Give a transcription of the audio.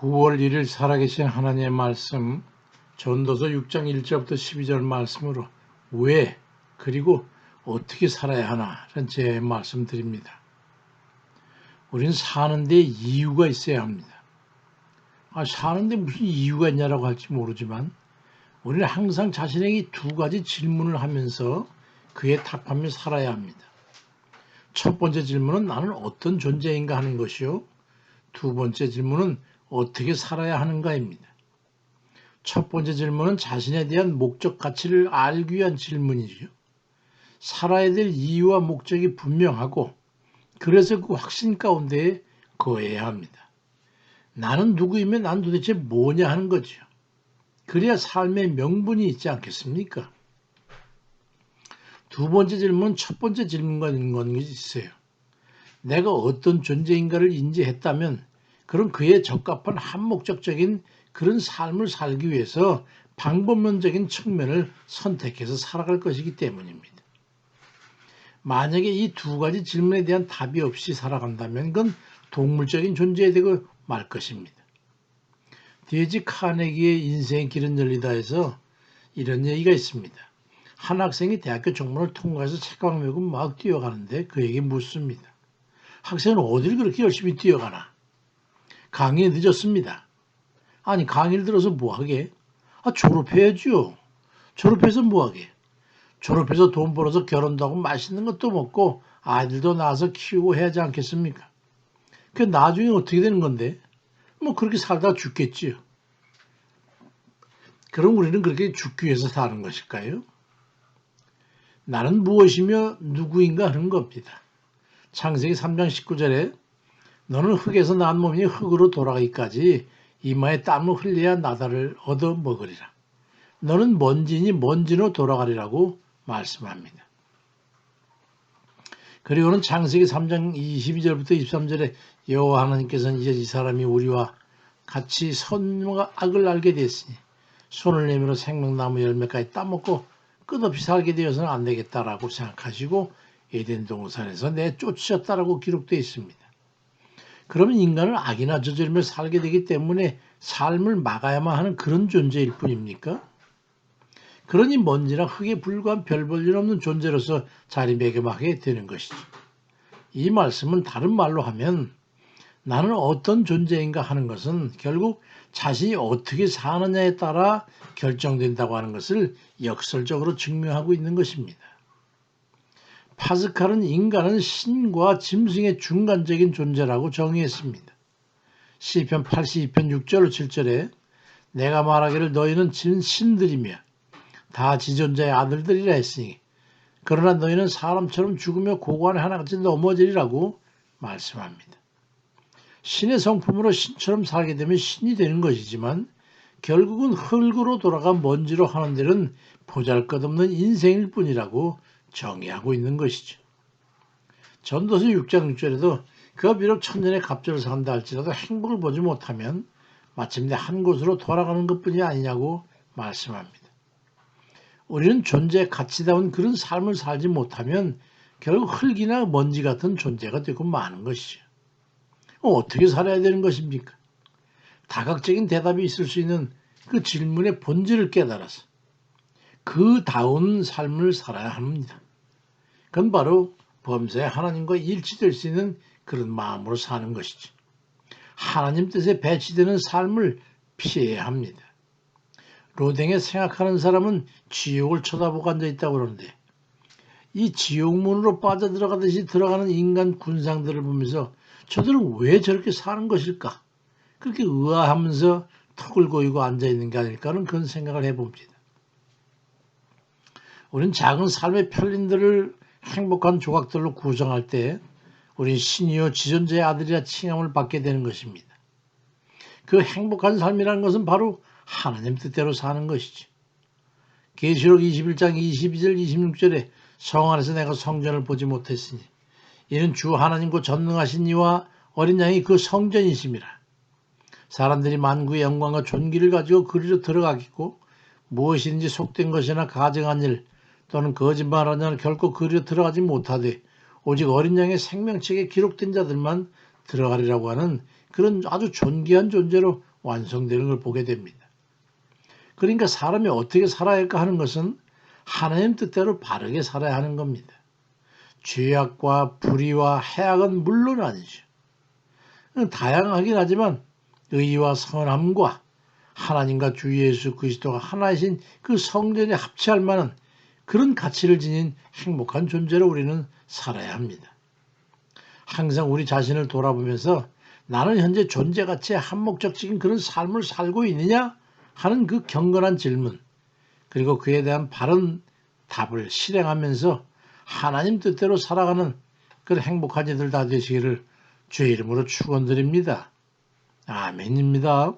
9월 1일 살아계신 하나님의 말씀 전도서 6장 1절부터 12절 말씀으로 왜 그리고 어떻게 살아야 하나는 제 말씀드립니다. 우리는 사는데 이유가 있어야 합니다. 아, 사는데 무슨 이유가 있냐라고 할지 모르지만 우리는 항상 자신에게 두 가지 질문을 하면서 그에 답하며 살아야 합니다. 첫 번째 질문은 나는 어떤 존재인가 하는 것이요. 두 번째 질문은 어떻게 살아야 하는가입니다. 첫 번째 질문은 자신에 대한 목적 가치를 알기 위한 질문이죠. 살아야 될 이유와 목적이 분명하고 그래서 그 확신 가운데 거해야 합니다. 나는 누구이면 난 도대체 뭐냐 하는 거죠. 그래야 삶의 명분이 있지 않겠습니까? 두 번째 질문은 첫 번째 질문과 있는 있어요. 내가 어떤 존재인가를 인지했다면 그런 그에 적합한 한목적적인 그런 삶을 살기 위해서 방법론적인 측면을 선택해서 살아갈 것이기 때문입니다. 만약에 이 두 가지 질문에 대한 답이 없이 살아간다면 그건 동물적인 존재에 되고 말 것입니다. 데지 카네기의 인생의 길은 열리다에서 이런 얘기가 있습니다. 한 학생이 대학교 정문을 통과해서 책가방 메고 막 뛰어가는데 그에게 묻습니다. 학생은 어디를 그렇게 열심히 뛰어가나? 강의에 늦었습니다. 아니 강의를 들어서 뭐하게? 아 졸업해야죠. 졸업해서 뭐하게? 졸업해서 돈 벌어서 결혼도 하고 맛있는 것도 먹고 아이들도 낳아서 키우고 해야지 않겠습니까? 그 나중에 어떻게 되는 건데? 뭐 그렇게 살다 죽겠지요. 그럼 우리는 그렇게 죽기 위해서 사는 것일까요? 나는 무엇이며 누구인가 하는 겁니다. 창세기 3장 19절에 너는 흙에서 난 몸이 흙으로 돌아가기까지 이마에 땀을 흘려야 나다를 얻어 먹으리라. 너는 먼지니 먼지로 돌아가리라고 말씀합니다. 그리고는 창세기 3장 22절부터 23절에 여호와 하나님께서는 이제 이 사람이 우리와 같이 선과 악을 알게 됐으니 손을 내밀어 생명나무 열매까지 따먹고 끝없이 살게 되어서는 안 되겠다라고 생각하시고 에덴 동산에서 내쫓으셨다라고 기록되어 있습니다. 그러면 인간은 악이나 저지르며 살게 되기 때문에 삶을 막아야만 하는 그런 존재일 뿐입니까? 그러니 먼지나 흙에 불과한 별 볼 일 없는 존재로서 자리매김하게 되는 것이죠. 이 말씀은 다른 말로 하면 나는 어떤 존재인가 하는 것은 결국 자신이 어떻게 사느냐에 따라 결정된다고 하는 것을 역설적으로 증명하고 있는 것입니다. 파스칼은 인간은 신과 짐승의 중간적인 존재라고 정의했습니다. 시편 82편 6절 7절에 내가 말하기를 너희는 신들이며 다 지존자의 아들들이라 했으니 그러나 너희는 사람처럼 죽으며 고관에 하나같이 넘어지리라고 말씀합니다. 신의 성품으로 신처럼 살게 되면 신이 되는 것이지만 결국은 흙으로 돌아가 먼지로 하는 데는 보잘것없는 인생일 뿐이라고 정의하고 있는 것이죠. 전도서 6장 6절에도 그가 비록 천년의 갑절을 산다 할지라도 행복을 보지 못하면 마침내 한 곳으로 돌아가는 것뿐이 아니냐고 말씀합니다. 우리는 존재에 가치다운 그런 삶을 살지 못하면 결국 흙이나 먼지 같은 존재가 되고 마는 것이죠. 어떻게 살아야 되는 것입니까? 다각적인 대답이 있을 수 있는 그 질문의 본질을 깨달아서 그 다운 삶을 살아야 합니다. 그건 바로 범사에 하나님과 일치될 수 있는 그런 마음으로 사는 것이지. 하나님 뜻에 배치되는 삶을 피해야 합니다. 로댕에 생각하는 사람은 지옥을 쳐다보고 앉아 있다고 그러는데 이 지옥문으로 빠져들어가듯이 들어가는 인간 군상들을 보면서 저들은 왜 저렇게 사는 것일까? 그렇게 의아하면서 턱을 고이고 앉아 있는 게 아닐까는 그런 생각을 해봅니다. 우리는 작은 삶의 편린들을 행복한 조각들로 구성할 때 우리 신이요 지존자의 아들이라 칭함을 받게 되는 것입니다. 그 행복한 삶이라는 것은 바로 하나님 뜻대로 사는 것이지. 계시록 21장 22절 26절에 성 안에서 내가 성전을 보지 못했으니 이는 주 하나님고 전능하신 이와 어린 양이 그 성전이심이라. 사람들이 만구의 영광과 존귀를 가지고 그리로 들어가겠고 무엇이든지 속된 것이나 가정한 일 또는 거짓말하는 자는 결코 그리로 들어가지 못하되 오직 어린 양의 생명책에 기록된 자들만 들어가리라고 하는 그런 아주 존귀한 존재로 완성되는 걸 보게 됩니다. 그러니까 사람이 어떻게 살아야 할까 하는 것은 하나님 뜻대로 바르게 살아야 하는 겁니다. 죄악과 불의와 해악은 물론 아니죠. 다양하긴 하지만 의와 선함과 하나님과 주 예수 그리스도가 하나이신 그 성전에 합치할 만한 그런 가치를 지닌 행복한 존재로 우리는 살아야 합니다. 항상 우리 자신을 돌아보면서 나는 현재 존재 가치에 한목적적인 그런 삶을 살고 있느냐 하는 그 경건한 질문 그리고 그에 대한 바른 답을 실행하면서 하나님 뜻대로 살아가는 그런 행복한 이들 다 되시기를 주의 이름으로 축원드립니다. 아멘입니다.